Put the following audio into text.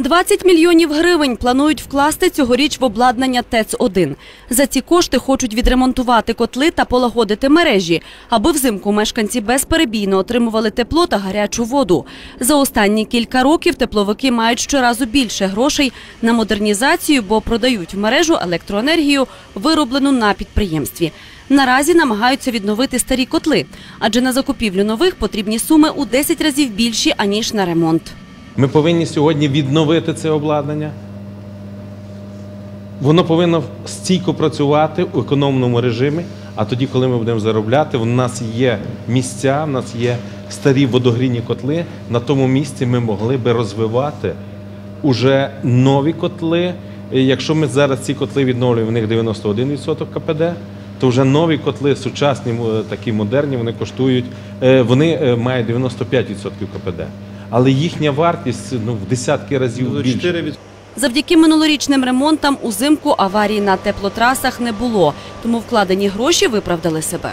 20 мільйонів гривень планують вкласти цьогоріч в обладнання ТЕЦ-1. За ці кошти хочуть відремонтувати котли та полагодити мережі, аби взимку мешканці безперебійно отримували тепло та гарячу воду. За останні кілька років тепловики мають щоразу більше грошей на модернізацію, бо продають в мережу електроенергію, вироблену на підприємстві. Наразі намагаються відновити старі котли, адже на закупівлю нових потрібні суми у 10 разів більші, аніж на ремонт. Ми повинні сьогодні відновити це обладнання. Воно повинно стійко працювати у економному режимі. А тоді, коли ми будемо заробляти, в нас є місця, в нас є старі водогрійні котли. На тому місці ми могли би розвивати уже нові котли. Якщо ми зараз ці котли відновлюємо, в них 91% КПД, то вже нові котли, сучасні, такі модерні, вони коштують, е, вони е, мають 95% КПД. Але їхня вартість ну, в десятки разів більше. Завдяки минулорічним ремонтам узимку аварій на теплотрасах не було, тому вкладені гроші виправдали себе.